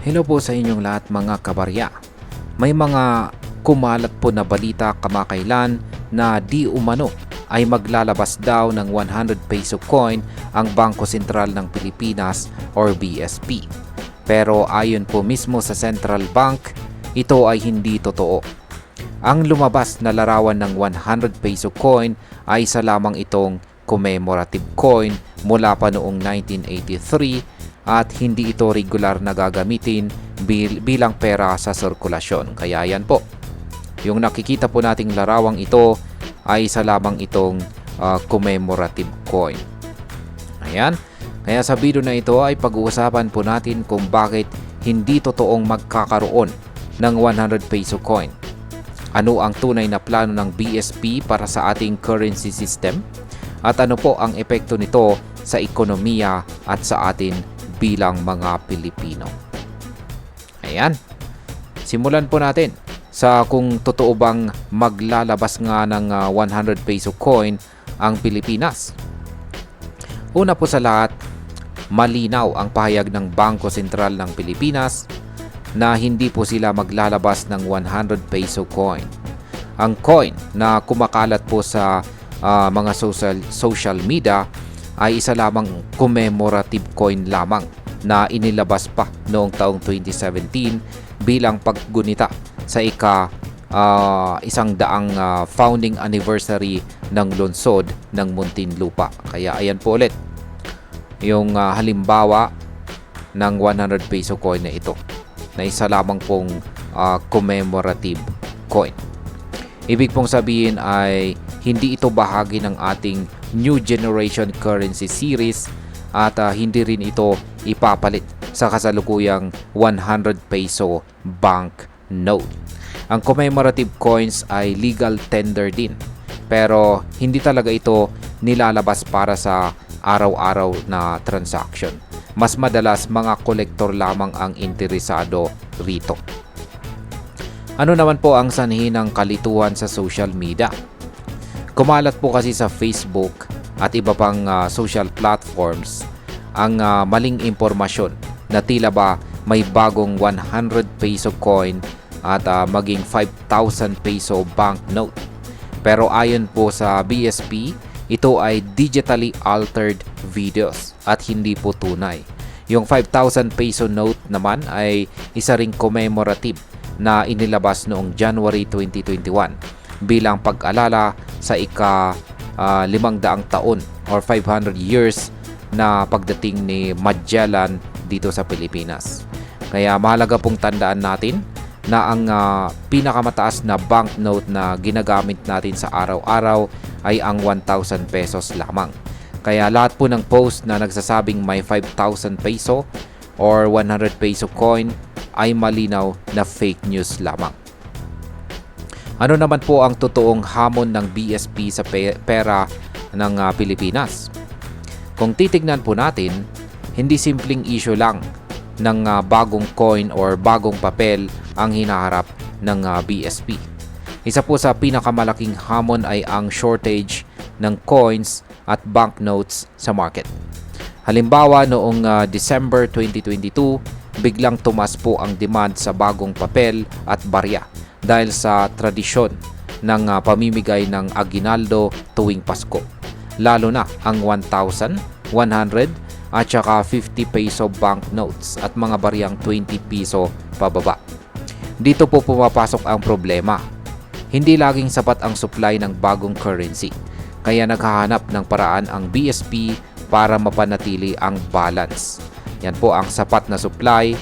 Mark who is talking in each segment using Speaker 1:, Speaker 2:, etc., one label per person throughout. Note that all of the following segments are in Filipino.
Speaker 1: Hello po sa inyong lahat mga kabarya. May mga kumalat po na balita kamakailan na di umano ay maglalabas daw ng 100 peso coin ang Bangko Sentral ng Pilipinas or BSP. Pero ayon po mismo sa Central Bank, ito ay hindi totoo. Ang lumabas na larawan ng 100 peso coin ay isa lamang itong commemorative coin mula pa noong 1983 at hindi ito regular na gagamitin bil- bilang pera sa sirkulasyon. Kaya yan po. Yung nakikita po nating larawang ito ay isa lamang itong ah, commemorative coin. Ayan. Kaya sa video na ito ay pag-uusapan po natin kung bakit hindi totoong magkakaroon ng 100 peso coin. Ano ang tunay na plano ng BSP para sa ating currency system? At ano po ang epekto nito sa ekonomiya at sa atin bilang mga Pilipino? Ayan. Simulan po natin sa kung totoo bang maglalabas nga ng ah, 100 peso coin ang Pilipinas. Una po sa lahat, malinaw ang pahayag ng Bangko Sentral ng Pilipinas na hindi po sila maglalabas ng 100 peso coin. Ang coin na kumakalat po sa ah, mga social, social media ay isa lamang commemorative coin lamang na inilabas pa noong taong 2017 bilang paggunita sa ika ah, isang daang ah, founding anniversary ng lungsod ng Muntinlupa. Kaya ayan po ulit yung ah, halimbawa ng 100 peso coin na ito na isa lamang pong ah, commemorative coin. Ibig pong sabihin ay hindi ito bahagi ng ating new generation currency series at ah, hindi rin ito ipapalit sa kasalukuyang 100 peso bank note. Ang commemorative coins ay legal tender din pero hindi talaga ito nilalabas para sa araw-araw na transaction. Mas madalas mga kolektor lamang ang interesado rito. Ano naman po ang sanhi ng kalituhan sa social media? Kumalat po kasi sa Facebook at iba pang ah, social platforms ang ah, maling impormasyon na tila ba may bagong 100 peso coin at ah, maging 5,000 peso banknote. Pero ayon po sa BSP, ito ay digitally altered videos at hindi po tunay. Yung 5,000 peso note naman ay isa ring commemorative na inilabas noong January 2021 bilang pag-alala sa ika ah, limang daang taon or 500 years na pagdating ni Magellan dito sa Pilipinas. Kaya mahalaga pong tandaan natin na ang ah, pinakamataas na banknote na ginagamit natin sa araw-araw ay ang 1,000 pesos lamang. Kaya lahat po ng post na nagsasabing may 5,000 peso or 100 peso coin ay malinaw na fake news lamang. Ano naman po ang totoong hamon ng BSP sa pe- pera ng ah, Pilipinas? Kung titignan po natin, hindi simpleng issue lang ng ah, bagong coin or bagong papel ang hinaharap ng ah, BSP. Isa po sa pinakamalaking hamon ay ang shortage ng coins at banknotes sa market. Halimbawa, noong ah, December 2022, biglang tumas po ang demand sa bagong papel at barya dahil sa tradisyon ng ah, pamimigay ng aginaldo tuwing Pasko. Lalo na ang 1,000, 100 at saka 50 peso banknotes at mga bariyang 20 piso pababa. Dito po pumapasok ang problema. Hindi laging sapat ang supply ng bagong currency. Kaya naghahanap ng paraan ang BSP para mapanatili ang balance. Yan po ang sapat na supply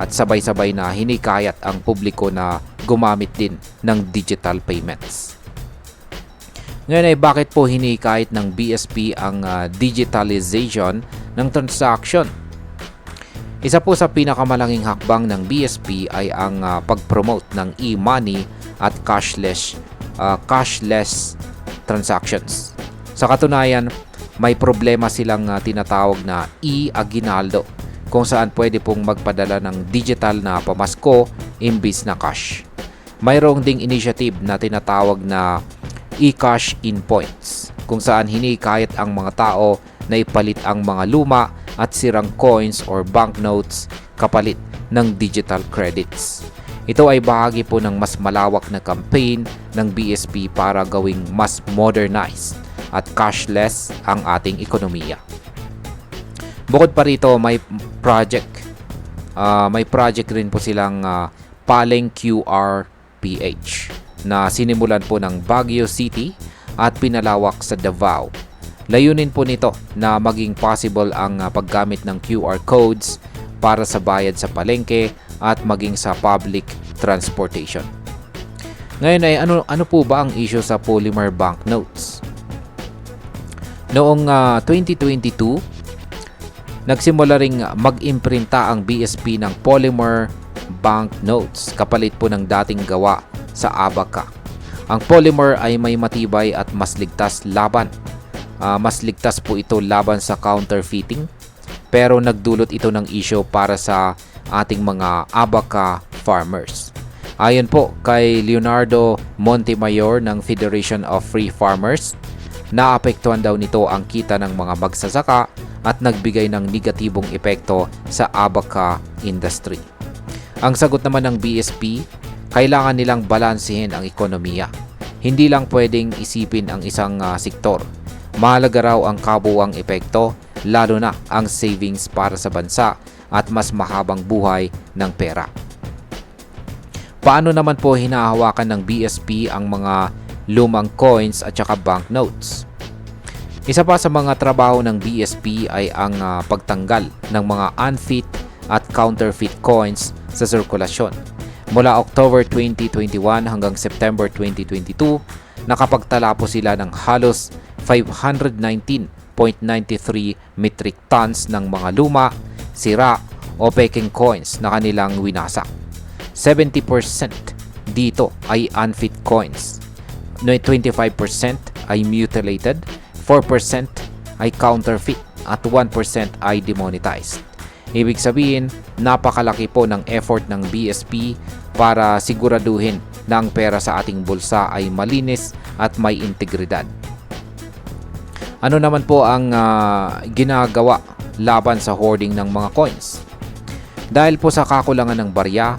Speaker 1: at sabay-sabay na hinikayat ang publiko na gumamit din ng digital payments. Ngayon ay bakit po hinikayat ng BSP ang ah, digitalization ng transaction? Isa po sa pinakamalaking hakbang ng BSP ay ang ah, pag-promote ng e-money at cashless ah, cashless transactions. Sa katunayan, may problema silang ah, tinatawag na e-aginaldo kung saan pwede pong magpadala ng digital na pamasko imbis na cash. Mayroong ding initiative na tinatawag na e-cash in points kung saan hinikayat ang mga tao na ipalit ang mga luma at sirang coins or banknotes kapalit ng digital credits. Ito ay bahagi po ng mas malawak na campaign ng BSP para gawing mas modernized at cashless ang ating ekonomiya. Bukod pa rito, may project. Ah, may project rin po silang ah, Paleng QR PH na sinimulan po ng Baguio City at pinalawak sa Davao. Layunin po nito na maging possible ang ah, paggamit ng QR codes para sa bayad sa palengke at maging sa public transportation. Ngayon ay ano ano po ba ang issue sa polymer banknotes? Noong ah, 2022, nagsimula ring mag-imprinta ang BSP ng polymer banknotes kapalit po ng dating gawa sa Abaca. Ang polymer ay may matibay at mas ligtas laban. Ah, mas ligtas po ito laban sa counterfeiting pero nagdulot ito ng issue para sa ating mga Abaca farmers. Ayon po kay Leonardo Montemayor ng Federation of Free Farmers, naapektuhan daw nito ang kita ng mga magsasaka at nagbigay ng negatibong epekto sa Abaca industry. Ang sagot naman ng BSP, kailangan nilang balansehin ang ekonomiya. Hindi lang pwedeng isipin ang isang ah, sektor. Mahalaga raw ang kabuwang epekto, lalo na ang savings para sa bansa at mas mahabang buhay ng pera. Paano naman po hinahawakan ng BSP ang mga lumang coins at saka banknotes? Isa pa sa mga trabaho ng BSP ay ang ah, pagtanggal ng mga unfit at counterfeit coins sa sirkulasyon. Mula October 2021 hanggang September 2022, nakapagtala po sila ng halos 519.93 metric tons ng mga luma, sira o peking coins na kanilang winasak. 70% dito ay unfit coins. No, 25% ay mutilated, 4% ay counterfeit at 1% ay demonetized. Ibig sabihin, napakalaki po ng effort ng BSP para siguraduhin na ang pera sa ating bulsa ay malinis at may integridad. Ano naman po ang ah, ginagawa laban sa hoarding ng mga coins? Dahil po sa kakulangan ng barya,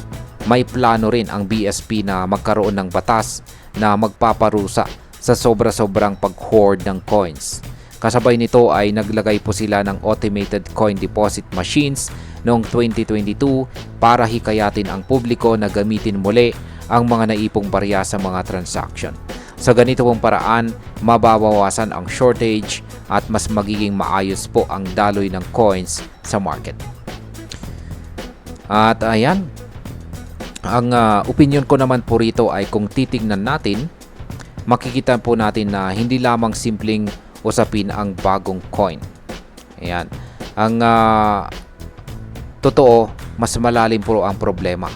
Speaker 1: may plano rin ang BSP na magkaroon ng batas na magpaparusa sa sobra-sobrang pag-hoard ng coins. Kasabay nito ay naglagay po sila ng automated coin deposit machines noong 2022 para hikayatin ang publiko na gamitin muli ang mga naipong barya sa mga transaction. Sa ganito pong paraan, mababawasan ang shortage at mas magiging maayos po ang daloy ng coins sa market. At ayan, ang ah, opinion ko naman po rito ay kung titingnan natin, makikita po natin na hindi lamang simpleng usapin ang bagong coin. Ayan. Ang ah, totoo, mas malalim po ang problema.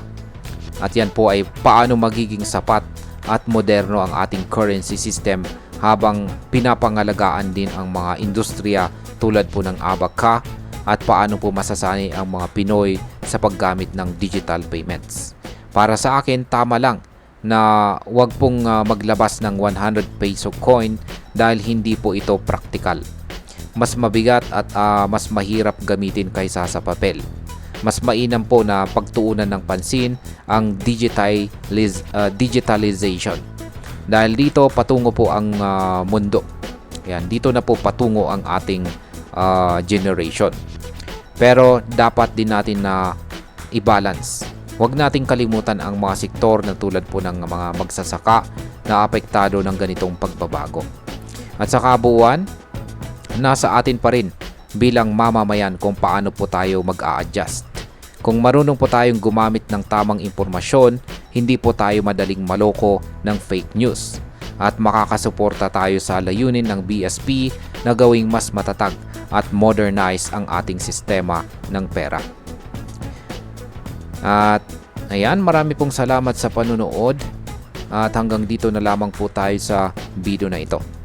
Speaker 1: At yan po ay paano magiging sapat at moderno ang ating currency system habang pinapangalagaan din ang mga industriya tulad po ng Abaca at paano po masasanay ang mga Pinoy sa paggamit ng digital payments. Para sa akin, tama lang na wag pong ah, maglabas ng 100 peso coin dahil hindi po ito practical. Mas mabigat at ah, mas mahirap gamitin kaysa sa papel. Mas mainam po na pagtuunan ng pansin ang digitaliz- ah, digitalization. Dahil dito patungo po ang ah, mundo. Yan, dito na po patungo ang ating ah, generation. Pero dapat din natin na i-balance. Huwag nating kalimutan ang mga sektor na tulad po ng mga magsasaka na apektado ng ganitong pagbabago. At sa kabuuan, nasa atin pa rin bilang mamamayan kung paano po tayo mag-a-adjust. Kung marunong po tayong gumamit ng tamang impormasyon, hindi po tayo madaling maloko ng fake news at makakasuporta tayo sa layunin ng BSP na gawing mas matatag at modernize ang ating sistema ng pera. At ayan, marami pong salamat sa panunood at hanggang dito na lamang po tayo sa video na ito.